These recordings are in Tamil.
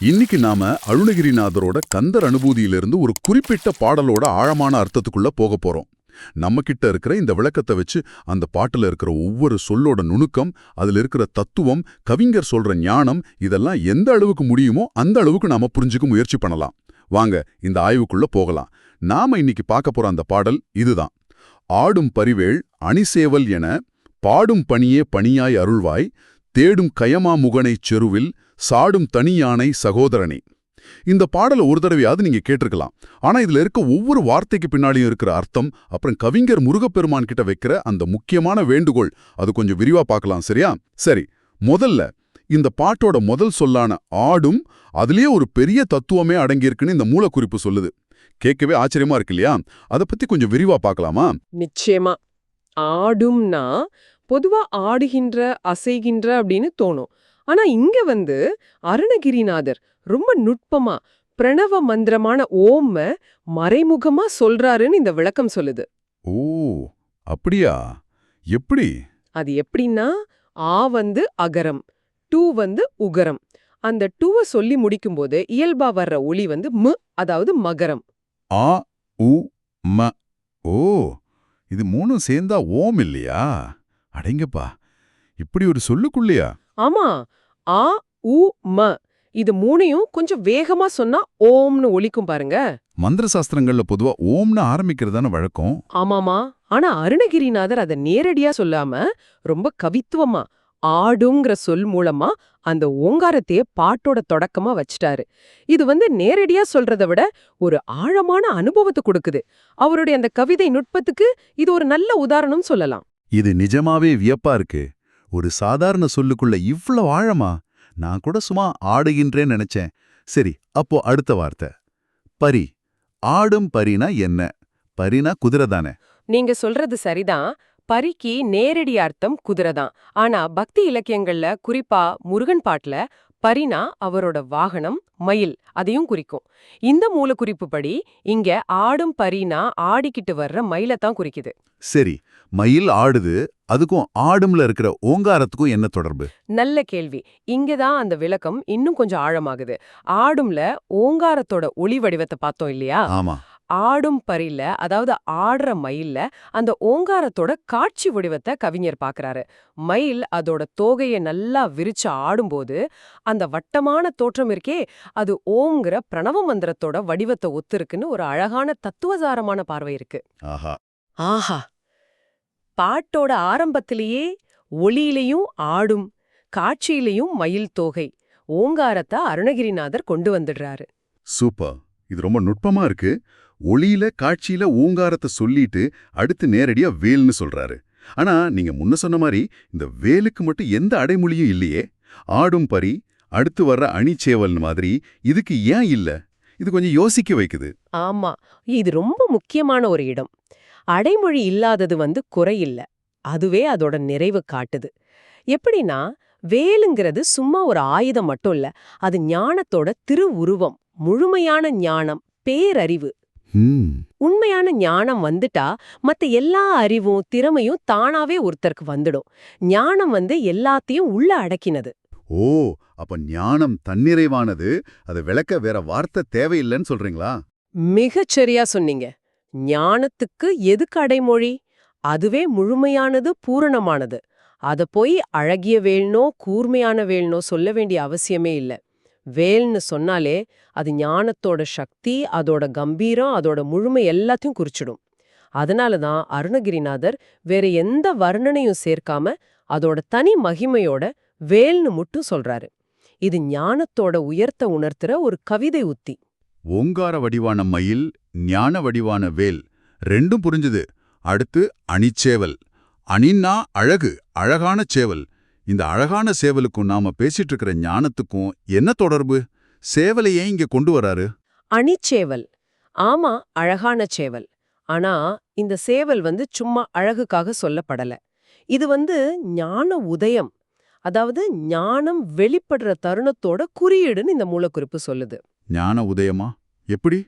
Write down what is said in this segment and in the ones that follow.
இன்னைக்கு நாம அருணகிரிநாதரோட கந்தர் அனுபூதியிலிருந்து ஒரு குறிப்பிட்ட பாடலோட ஆழமான அர்த்தத்துக்குள்ள போக போறோம். நம்ம கிட்ட இருக்கிற இந்த விளக்கத்தை வச்சு அந்த பாட்டுல இருக்கிற ஒவ்வொரு சொல்லோட நுணுக்கம் அதுல இருக்கிற தத்துவம் கவிஞர் சொல்ற ஞானம் இதெல்லாம் எந்த அளவுக்கு முடியுமோ அந்த அளவுக்கு நாம புரிஞ்சுக்க முயற்சி பண்ணலாம். வாங்க இந்த ஆய்வுக்குள்ள போகலாம். நாம இன்னைக்கு பார்க்க போற அந்த பாடல் இதுதான். ஆடும் பரிவேள் அணிசேவல் என பாடும் பணியே பணியாய் அருள்வாய் தேடும் கயமா முகனைச் செருவில் சாடும் தனியானை சகோதரனே. இந்த பாடலை ஒரு தடவையாவது நீங்க கேட்டிருக்கலாம். ஆனா இதுல இருக்க ஒவ்வொரு வார்த்தைக்கு பின்னாடியும் இருக்கிற அர்த்தம் அப்புறம் கவிஞர் முருகப்பெருமான் கிட்ட வைக்கிற அந்த முக்கியமான வேண்டுகோள் அது கொஞ்சம் விரிவா பார்க்கலாம் சரியா? சரி முதல்ல இந்த பாட்டோட முதல் சொல்லான ஆடும் அதுலயே ஒரு பெரிய தத்துவமே அடங்கியிருக்குன்னு இந்த மூலக்குறிப்பு சொல்லுது. கேட்கவே ஆச்சரியமா இருக்கு இல்லையா? அதை பத்தி கொஞ்சம் விரிவா பார்க்கலாமா? நிச்சயமா. ஆடும்னா பொதுவா ஆடுகின்ற அசைகின்ற அப்படின்னு தோணும். ஆனா இங்க வந்து அருணகிரிநாதர் ரொம்ப நுட்பமா பிரணவ மந்திரமான ஓம்ம மறைமுகமா சொல்றாருன்னு இந்த விளக்கம் சொல்லுது. ஓ அப்படியா? எப்படி? அது எப்படின்னா ஆ வந்து அகரம் டூ வந்து உகரம். அந்த டூவை சொல்லி முடிக்கும்போது இயல்பா வர்ற ஒளி வந்து மு அதாவது மகரம். ஆ உ ம ஓ இது மூணும் சேர்ந்தா ஓம் இல்லையா? அடேங்கப்பா இப்படி ஒரு சொல்லுக்குள்ளையா? ஆமா. ஆ உ ம. இது மூணையும் கொஞ்சம் வேகமா சொன்னா ஓம்னு ஒலிக்கும் பாருங்க. மந்திர சாஸ்திரங்கள்ல பொதுவா ஓம்னு ஆரம்பிக்கிறதான வழக்கம். ஆமாமா. ஆனா அருணகிரிநாதர் அதை நேரடியா சொல்லாம ரொம்ப கவித்துவமா ஆடுங்கிற சொல் மூலமா அந்த ஓங்காரத்தையே பாட்டோட தொடக்கமா வச்சிட்டாரு. இது வந்து நேரடியா சொல்றதை விட ஒரு ஆழமான அனுபவத்தை கொடுக்குது. அவருடைய அந்த கவிதை நுட்பத்துக்கு இது ஒரு நல்ல உதாரணம் சொல்லலாம். இது நிஜமாவே வியப்பா இருக்கு. ஒரு சாதாரண சொல்லுக்குள்ள இவ்ளோ ஆழமா? நான் கூட சும்மா ஆடுகின்றேன்னு நினைச்சேன். சரி அப்போ அடுத்த வார்த்தை. பரி. ஆடும் பரினா என்ன? பரினா குதிரை தானே நீங்க சொல்றது சரிதான். பரிக்கு நேரடி அர்த்தம் குதிரைதான். ஆனா பக்தி இலக்கியங்கள்ல குறிப்பா முருகன் பாட்டுல பரினா அவரோட வாகனம் மயில் அதையும் குறிக்கும். இந்த மூலக்குறிப்பு படி இங்க ஆடும் பரினா ஆடிக்கிட்டு வர்ற மயிலை தான் குறிக்குது. சரி மயில் ஆடுது அதுக்கும் ஆடும்ல இருக்கிற ஓங்காரத்துக்கும் என்ன தொடர்பு? நல்ல கேள்வி. இங்கதான் அந்த விளக்கம் இன்னும் கொஞ்சம் ஆழமாகுது. ஆடும்ல ஓங்காரத்தோட ஒளி வடிவத்தை பார்த்தோம் இல்லையா? ஆமா. ஆடும் பரில அதாவது ஆடுற மயில்ல அந்த ஓங்காரத்தோட காட்சி வடிவத்தை கவிஞர் பார்க்கறாரு மயில் அதோட தோகையை நல்லா விரிச்சு ஆடும்போது அந்த வட்டமான தோற்றம் இருக்கே அது ஓங்கிற பிரணவ மந்திரத்தோட வடிவத்தை ஒத்திருக்குன்னு ஒரு அழகான தத்துவசாரமான பார்வை இருக்கு. ஆஹா. ஆஹா! பாட்டோட ஆரம்பத்திலேயே ஒளியிலையும் ஆடும் காட்சியிலையும் மயில் தோகை ஓங்காரத்தை அருணகிரிநாதர் கொண்டு வந்துடுறாரு. சூப்பர். இது ரொம்ப நுட்பமா இருக்கு. ஒளியில காட்சியில ஓங்காரத்தை சொல்லிட்டு அடுத்து நேரடியா வேல்னு சொல்றாரு. ஆனா நீங்க முன்ன சொன்ன மாதிரி இந்த வேலுக்கு மட்டும் எந்த அடைமொழியும் இல்லையே. ஆடும் பரி அடுத்து வர்ற அணிச்சேவல் மாதிரி இதுக்கு ஏன் இல்ல? இது கொஞ்சம் யோசிக்க வைக்குது. ஆமா இது ரொம்ப முக்கியமான ஒரு இடம். அடைமொழி இல்லாதது வந்து குறையில்ல அதுவே அதோட நிறைவு காட்டுது. எப்படின்னா வேலுங்கிறது சும்மா ஒரு ஆயுதம் மட்டும் இல்ல அது ஞானத்தோட திருவுருவம் முழுமையான ஞானம் பேரறிவு. உண்மையான ஞானம் வந்துட்டா மத்த எல்லா அறிவும் திறமையும் தானாவே ஒருத்தருக்கு வந்துடும். ஞானம் வந்து எல்லாத்தையும் உள்ள அடக்கினது. ஓ அப்ப ஞானம் தன்னிறைவானது அதை விளக்க வேற வார்த்தை தேவையில்லைன்னு சொல்றீங்களா? மிகச் சரியா சொன்னீங்க. ஞானத்துக்கு எதுக்கு அடைமொழி? அதுவே முழுமையானது பூரணமானது. அத போய் அழகிய வேல்னோ கூர்மையான வேல்னோ சொல்ல வேண்டிய அவசியமே இல்ல. வேல்னு சொன்னாலே அது ஞானத்தோட சக்தி அதோட கம்பீரம் அதோட முழுமை எல்லாத்தையும் குறிச்சிடும். அதனால தான் அருணகிரிநாதர் வேற எந்த வர்ணனையும் சேர்க்காம அதோட தனி மகிமையோட வேல்னு மட்டும் சொல்றாரு. இது ஞானத்தோட உயர்த்த உணர்த்துற ஒரு கவிதை உத்தி. ஓங்கார வடிவான மயில் ஞான வடிவான வேல் ரெண்டும் புரிஞ்சுது. அடுத்து அணிச்சேவல். அணின்னா அழகு அழகான சேவல். இந்த அழகான சேவலுக்கும் நாம பேசிட்டு இருக்கிற ஞானத்துக்கும் என்ன தொடர்பு? சேவலை ஏன் இங்க கொண்டு வராரு? அணிச்சேவல். ஆமா அழகான சேவல். ஆனா இந்த சேவல் வந்து சும்மா அழகுக்காக சொல்லப்படல. இது வந்து ஞான உதயம். அதாவது ஞானம் வெளிப்படுற தருணத்தோட குறியீடுன்னு இந்த மூலக்குறிப்பு சொல்லுது. ஞான உதயமா? எப்படி?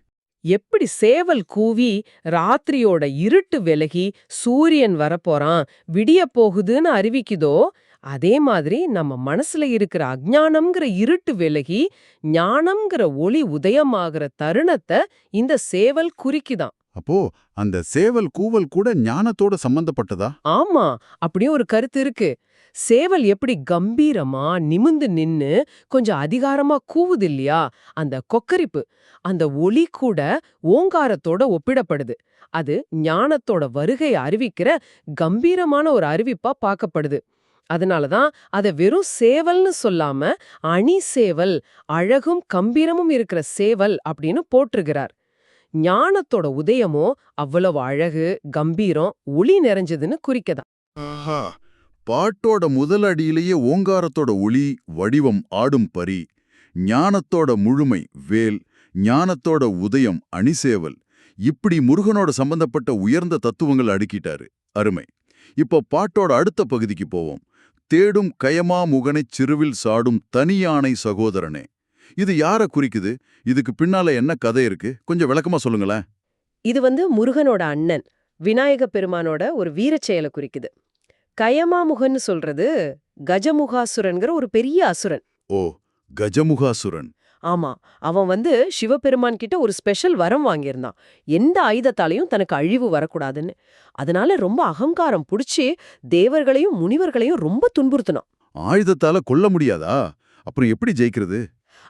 எப்படி சேவல் கூவி ராத்திரியோட இருட்டு விலகி சூரியன் வரப்போறான் விடிய போகுதுன்னு அறிவிக்குதோ அதே மாதிரி நம்ம மனசுல இருக்கிற அஜ்ஞானம்ங்கிற இருட்டு விலகி ஞானம்ங்கிற ஒளி உதயமாகிற தருணத்தை இந்த சேவல் குறிக்குதாம் அப்போ அந்த சேவல் கூவல் கூட ஞானத்தோட சம்பந்தப்பட்டதா? ஆமா அப்படியே ஒரு கருத்து இருக்கு. சேவல் எப்படி கம்பீரமா நிமிந்து நின்னு கொஞ்சம் அதிகாரமா கூவுது இல்லையா? அந்த கொக்கரிப்பு அந்த ஒலி கூட ஓங்காரத்தோட ஒப்பிடப்படுது. அது ஞானத்தோட வருகையை அறிவிக்கிற கம்பீரமான ஒரு அறிவிப்பா பார்க்கப்படுது. அதனால தான் அத வெறும் சேவல்னு சொல்லாம அணி சேவல் அழகும் கம்பீரமும் இருக்கிற சேவல் அப்படின்னு போட்டிருக்கிறார் ஞானத்தோட உதயமோ அவ்வளவு அழகு கம்பீரம் ஒளி நிறைஞ்சதுன்னு குறிக்கதான். பாட்டோட முதல் அடியிலேயே ஓங்காரத்தோட ஒளி வடிவம் ஆடும் பரி. ஞானத்தோட முழுமை வேல் ஞானத்தோட உதயம் அணிசேவல் இப்படி முருகனோட சம்பந்தப்பட்ட உயர்ந்த தத்துவங்கள் அடுக்கிட்டாரு. அருமை. இப்போ பாட்டோட அடுத்த பகுதிக்கு போவோம். தேடும் கயமா முகனைச் சிறுவில் சாடும் தனியானை சகோதரனே. இது யார குறிக்குது? இதுக்கு பின்னால என்ன கதை இருக்கு? கொஞ்சம் விளக்கமா சொல்லுங்களேன். இது வந்து முருகனோட அண்ணன் விநாயக பெருமானோட ஒரு வீரச் செயலை குறிக்குது. கயமாமுகன்னு சொல்றது கஜமுகாசுரன்கிற ஒரு பெரிய அசுரன். ஓ கஜமுகாசுரன். ஆமா அவன் வந்து சிவபெருமான் கிட்ட ஒரு ஸ்பெஷல் வரம் வாங்கியிருந்தான். எந்த ஆயுதத்தாலையும் தனக்கு அழிவு வரக்கூடாதுன்னு. அதனால ரொம்ப அகங்காரம் புடிச்சு தேவர்களையும் முனிவர்களையும் ரொம்ப துன்புறுத்தினான். ஆயுதத்தால கொல்ல முடியாதா? அப்புறம் எப்படி ஜெயிக்கிறது?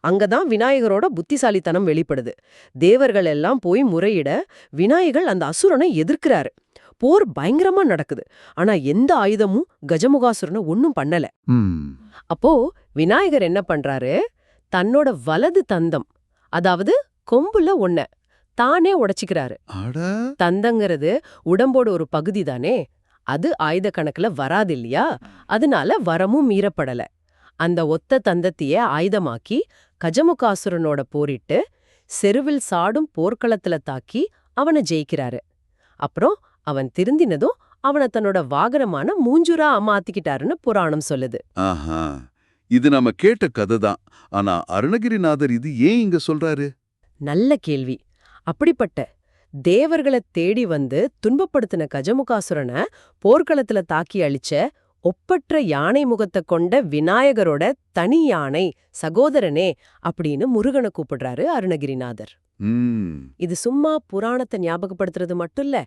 அங்கதான் விநாயகரோட புத்திசாலித்தனம் வெளிப்படுது. தேவர்கள் எல்லாம் போய் முறையிட விநாயகர் அந்த அசுரனை எதிர்க்கிறாரு. போர் பயங்கரமா நடக்குது. ஆனா எந்த ஆயுதமும் கஜமுகாசுரனை ஒன்னும் பண்ணல. அப்போ விநாயகர் என்ன பண்றாரு? தன்னோட வலது தந்தம் அதாவது கொம்புல ஒன்ன தானே உடைச்சிக்கிறாரு. தந்தங்கிறது உடம்போட ஒரு பகுதி தானே அது ஆயுத கணக்குல வராது இல்லையா? அதனால வரமும் மீறப்படல. அந்த ஒத்த தந்தத்தையே ஆயுதமாக்கி கஜமுகாசுரனோட போரிட்டு செருவில் சாடும் போர்க்களத்துல தாக்கி அவனை ஜெயிக்கிறாரு. அப்புறம் அவன் திருந்தினதும் அவனை தன்னோட வாகனமான மூஞ்சுரா மாத்திக்கிட்டாருன்னு புராணம் சொல்லுது. ஆஹா! இது நம்ம கேட்ட கதை தான் ஆனா அருணகிரிநாதர் இது ஏன் இங்க சொல்றாரு? நல்ல கேள்வி. அப்படிப்பட்ட தேவர்களை தேடி வந்து துன்பப்படுத்தின கஜமுகாசுரனை போர்க்களத்துல தாக்கி அழிச்ச ஒப்பற்ற யானை முகத்தை கொண்ட விநாயகரோட தனி யானை சகோதரனே அப்படின்னு முருகனை கூப்பிடுறாரு அருணகிரிநாதர். இது சும்மா புராணத்தை ஞாபகப்படுத்துறது மட்டும் இல்ல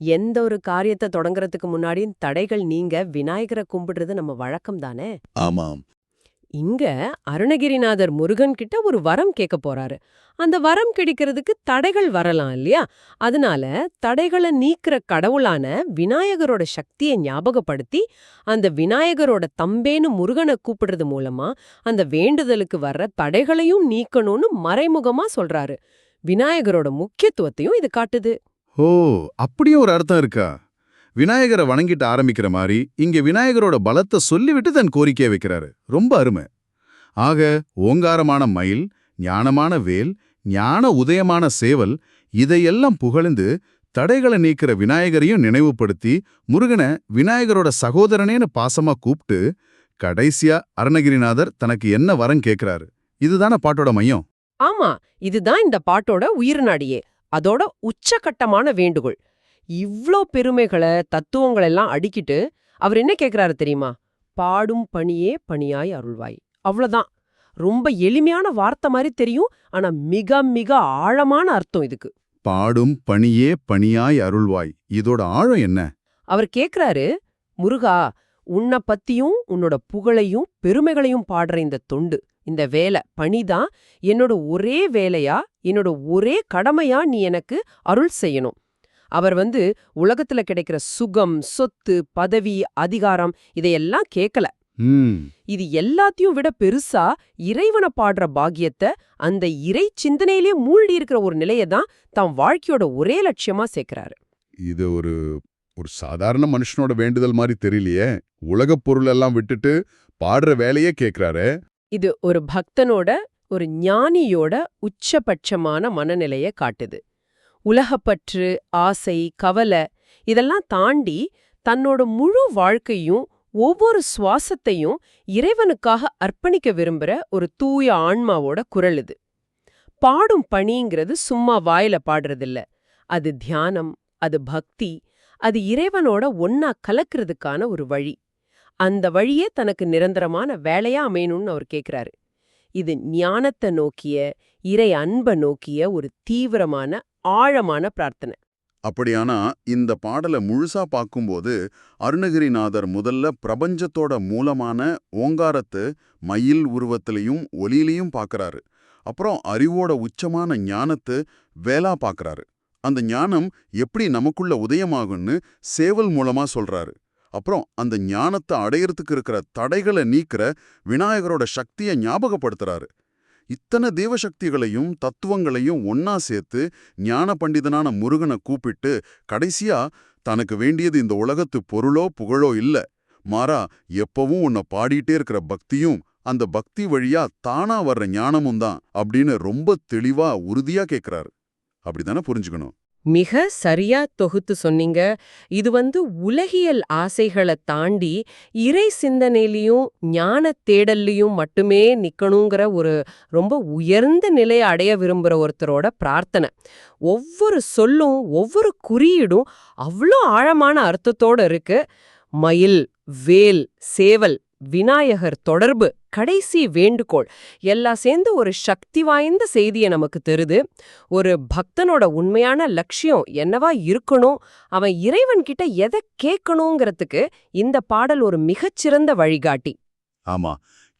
எந்த ஒரு காரியத்தை தொடங்குறதுக்கு முன்னாடியும் தடைகள் நீங்க விநாயகரை கும்பிடுறது நம்ம வழக்கம் தானே ஆமாம். இங்க அருணகிரிநாதர் முருகன் கிட்ட ஒரு வரம் கேட்க போறாரு. அந்த வரம் கிடைக்கிறதுக்கு தடைகள் வரலாம் இல்லையா? அதனால தடைகளை நீக்கிற கடவுளான விநாயகரோட சக்தியை ஞாபகப்படுத்தி அந்த விநாயகரோட தம்பேன்னு முருகனை கூப்பிடுறது மூலமா அந்த வேண்டுதலுக்கு வர்ற தடைகளையும் நீக்கணும்னு மறைமுகமா சொல்றாரு. விநாயகரோட முக்கியத்துவத்தையும் இது காட்டுது. ஓ அப்படியும் ஒரு அர்த்தம் இருக்கா? விநாயகரை வணங்கிட்டு ஆரம்பிக்கிற மாதிரி இங்க விநாயகரோட பலத்தை சொல்லிவிட்டு தன் கோரிக்கையை வைக்கிறாரு. ரொம்ப அருமை. ஆக ஓங்காரமான மயில் ஞானமான வேல் ஞான உதயமான சேவல் இதையெல்லாம் புகழ்ந்து தடைகளை நீக்கிற விநாயகரையும் நினைவுபடுத்தி முருகனை விநாயகரோட சகோதரனேன்னு பாசமா கூப்பிட்டு கடைசியா அருணகிரிநாதர் தனக்கு என்ன வரம் கேக்குறாரு. இதுதான பாட்டோட மையம்? ஆமா இதுதான் இந்த பாட்டோட உயிர்நாடியே அதோட உச்சகட்டமான வேண்டுகோள். இவ்ளோ பெருமைகளை தத்துவங்கள் எல்லாம் அடுக்கிட்டு அவர் என்ன கேக்குறாரு தெரியுமா? பாடும் பணியே பணியாய் அருள்வாய். அவ்வளவுதான் ரொம்ப எளிமையான வார்த்தை மாதிரி தெரியும் ஆனா மிக மிக ஆழமான அர்த்தம் இதுக்கு. பாடும் பணியே பணியாய் அருள்வாய். இதோட ஆழம் என்ன? அவர் கேக்குறாரு முருகா உன்னை பத்தியும் உன்னோட புகழையும் பெருமைகளையும் பாடுற இந்த தொண்டு இந்த வேலை பணிதான் என்னோட ஒரே வேலையா என்னோட ஒரே கடமையா நீ எனக்கு அருள் செய்யணும். அவர் வந்து உலகத்துல கிடைக்கிற சுகம் சொத்து பதவி அதிகாரம் இதையெல்லாம் கேட்கல இது எல்லாத்தையும் விட பெருசா இறைவனை பாடுற பாக்கியத்தை அந்த இறை சிந்தனையிலே மூழ்கி இருக்கிற ஒரு நிலையை தான் தம் வாழ்க்கையோட ஒரே லட்சியமா சேர்க்கிறாரு. இது ஒரு ஒரு சாதாரண மனுஷனோட வேண்டுதல் மாதிரி தெரியலையே. உலகப் பொருள் எல்லாம் விட்டுட்டு பாடுற வேலையே கேக்குறாரு. இது ஒரு பக்தனோட ஒரு ஞானியோட உச்சபட்சமான மனநிலைய காட்டுது. உலகப்பற்று ஆசை கவலை இதெல்லாம் தாண்டி தன்னோட முழு வாழ்க்கையும் ஒவ்வொரு சுவாசத்தையும் இறைவனுக்காக அர்ப்பணிக்க விரும்புற ஒரு தூய ஆன்மாவோட குரல் இது. பாடும் பணிங்கிறது சும்மா வாயில பாடுறதில்ல. அது தியானம் அது பக்தி அது இறைவனோட ஒன்னா கலக்கிறதுக்கான ஒரு வழி. அந்த வழியே தனக்கு நிரந்தரமான வேலையா அமையணும்னு அவர் கேட்கிறாரு இது ஞானத்தை நோக்கிய இறை அன்ப நோக்கிய ஒரு தீவிரமான ஆழமான பிரார்த்தனை. அப்படியானா இந்த பாடலை முழுசா பார்க்கும்போது அருணகிரிநாதர் முதல்ல பிரபஞ்சத்தோட மூலமான ஓங்காரத்து மயில் உருவத்திலையும் ஒலியிலையும் பார்க்கறாரு. அப்புறம் அறிவோட உச்சமான ஞானத்து வேலா பார்க்கறாரு. அந்த ஞானம் எப்படி நமக்குள்ள உதயமாகும்னு சேவல் மூலமா சொல்றாரு. அப்புறம் அந்த ஞானத்தை அடையறதுக்கு இருக்கிற தடைகளை நீக்கிற விநாயகரோட சக்தியை ஞாபகப்படுத்துறாரு. இத்தனை தேவசக்திகளையும் தத்துவங்களையும் ஒன்னா சேர்த்து ஞான பண்டிதனான முருகனை கூப்பிட்டு கடைசியா தனக்கு வேண்டியது இந்த உலகத்து பொருளோ புகழோ இல்ல. மாறா எப்பவும் உன்னை பாடிட்டே இருக்கிற பக்தியும் அந்த பக்தி வழியா தானா வர்ற ஞானமும் தான் அப்படின்னு ரொம்ப தெளிவா உறுதியா கேக்குறாரு. அப்படிதானே புரிஞ்சுக்கணும்? மிக சரியா தொகுத்து சொன்னீங்க. இது வந்து உலகியல் ஆசைகளை தாண்டி இறை சிந்தனையிலையும் ஞான தேடல்லையும் மட்டுமே நிக்கணுங்கிற ஒரு ரொம்ப உயர்ந்த நிலையை அடைய விரும்புற ஒருத்தரோட பிரார்த்தனை. ஒவ்வொரு சொல்லும் ஒவ்வொரு குறியீடும் அவ்வளோ ஆழமான அர்த்தத்தோட இருக்கு. மயில் வேல் சேவல் விநாயகர் தொடர்பு கடைசி வேண்டுகோள் எல்லாம் சேர்ந்து ஒரு சக்தி வாய்ந்த செய்தியை நமக்கு தருது. ஒரு பக்தனோட உண்மையான லட்சியம் என்னவா இருக்கணும் அவன் இறைவன் கிட்ட எதை கேட்கணுங்கிறதுக்கு இந்த பாடல் ஒரு மிகச்சிறந்த வழிகாட்டி. ஆமா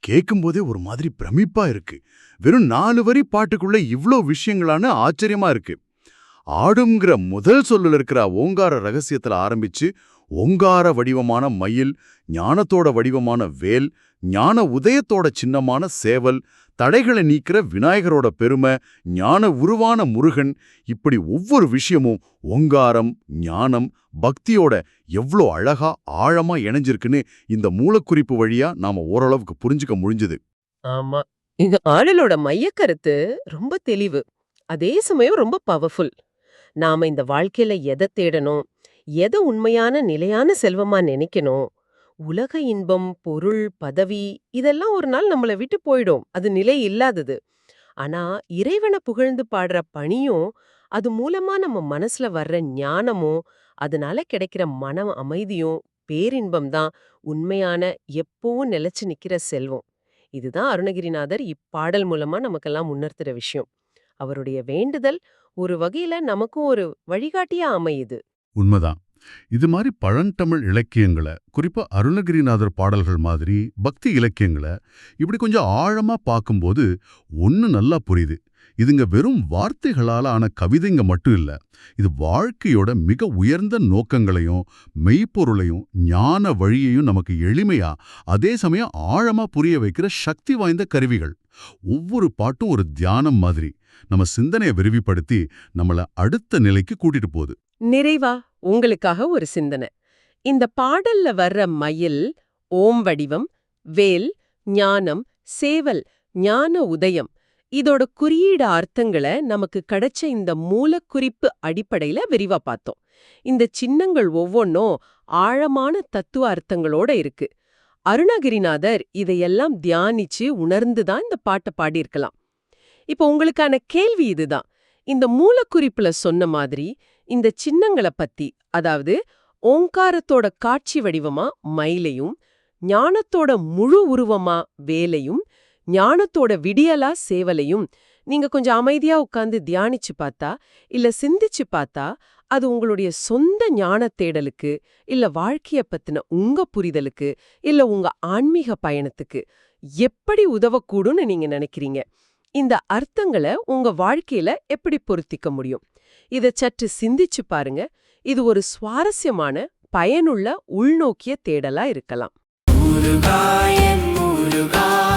கேட்கும்போதே ஒரு மாதிரி பிரமிப்பா இருக்கு. வெறும் நாலு வரி பாட்டுக்குள்ள இவ்ளோ விஷயங்களான ஆச்சரியமா இருக்கு. ஆடுங்கிற முதல் சொல்லுல இருக்கிற ஓங்கார ரகசியத்துல ஆரம்பிச்சு ஓங்கார வடிவமான மயில் ஞானத்தோட வடிவமான வேல் ஞான உதயத்தோட சின்னமான சேவல் தடைகளை நீக்கிற விநாயகரோட பெருமை ஞான உருவான முருகன் இப்படி ஒவ்வொரு விஷயமும் ஓங்காரம் ஞானம் பக்தியோட எவ்ளோ அழகா ஆழமா இணைஞ்சிருக்குன்னு இந்த மூலக்குறிப்பு வழியா நாம ஓரளவுக்கு புரிஞ்சுக்க முடிஞ்சுது. ஆமா. இந்த ஆடலோட மையக்கருத்து ரொம்ப தெளிவு. அதே சமயம் ரொம்ப பவர்ஃபுல் நாம இந்த வாழ்க்கையில எதை தேடணும் எதை உண்மையான நிலையான செல்வமா நினைக்கணும் உலக இன்பம் பொருள் பதவி இதெல்லாம் ஒரு நாள் நம்மளை விட்டு போயிடும். அது நிலை இல்லாதது. ஆனா இறைவனை புகழ்ந்து பாடுற பணியும் அது மூலமா நம்ம மனசுல வர்ற ஞானமும் அதனால கிடைக்கிற மன அமைதியும் பேரின்பம் தான் உண்மையான எப்பவும் நிலைச்சு நிக்கிற செல்வம். இதுதான் அருணகிரிநாதர் இப்பாடல் மூலமா நமக்கெல்லாம் உணர்த்துற விஷயம். அவருடைய வேண்டுதல் ஒரு வகையில நமக்கும் ஒரு வழிகாட்டியா அமையுது. உண்மைதான். இது மாதிரி பழந்தமிழ் இலக்கியங்களை குறிப்பா அருணகிரிநாதர் பாடல்கள் மாதிரி பக்தி இலக்கியங்களை இப்படி கொஞ்சம் ஆழமா பார்க்கும்போது ஒன்று நல்லா புரியுது. இதுங்க வெறும் வார்த்தைகளால ஆன கவிதைங்க மட்டும் இல்ல இது வாழ்க்கையோட மிக உயர்ந்த நோக்கங்களையும் மெய்ப்பொருளையும் ஞான வழியையும் நமக்கு எளிமையா அதே சமயம் ஆழமா புரிய வைக்கிற சக்தி வாய்ந்த கருவிகள். ஒவ்வொரு பாட்டும் ஒரு தியானம் மாதிரி. நம்ம சிந்தனையை விரிவுபடுத்தி நம்மள அடுத்த நிலைக்கு கூட்டிட்டு போகுது. நிறைவா? உங்களுக்காக ஒரு சிந்தனை. இந்த பாடல்ல வர்ற மயில் ஓம் வடிவம் வேல் ஞானம் சேவல் ஞான உதயம் இதோட குறியீடு அர்த்தங்களை நமக்கு கிடைச்ச இந்த மூலக்குறிப்பு அடிப்படையில விரிவா பார்த்தோம். இந்த சின்னங்கள் ஒவ்வொன்றும் ஆழமான தத்துவ அர்த்தங்களோட இருக்கு. அருணகிரிநாதர் இதையெல்லாம் தியானிச்சு உணர்ந்து தான் இந்த பாட்டை பாடியிருக்கலாம். இப்போ உங்களுக்கான கேள்வி இதுதான். இந்த மூலக்குறிப்புல சொன்ன மாதிரி இந்த சின்னங்களை பத்தி அதாவது ஓங்காரத்தோட காட்சி வடிவமா மயிலையும் ஞானத்தோட முழு உருவமா வேலையும் ஞானத்தோட விடியலா சேவலையும் நீங்க கொஞ்சம் அமைதியா உட்கார்ந்து தியானிச்சு பார்த்தா இல்ல சிந்திச்சு பார்த்தா அது உங்களுடைய சொந்த ஞான தேடலுக்கு இல்ல வாழ்க்கைய பத்தின உங்க புரிதலுக்கு இல்ல உங்க ஆன்மீக பயணத்துக்கு எப்படி உதவக்கூடும்னு நீங்க நினைக்கிறீங்க? இந்த அர்த்தங்களை உங்க வாழ்க்கையில எப்படி பொருத்திக்க முடியும்? இதை சற்று சிந்திச்சு பாருங்க. இது ஒரு சுவாரஸ்யமான பயனுள்ள உள்நோக்கிய தேடலா இருக்கலாம். முருகாயன் முருகா.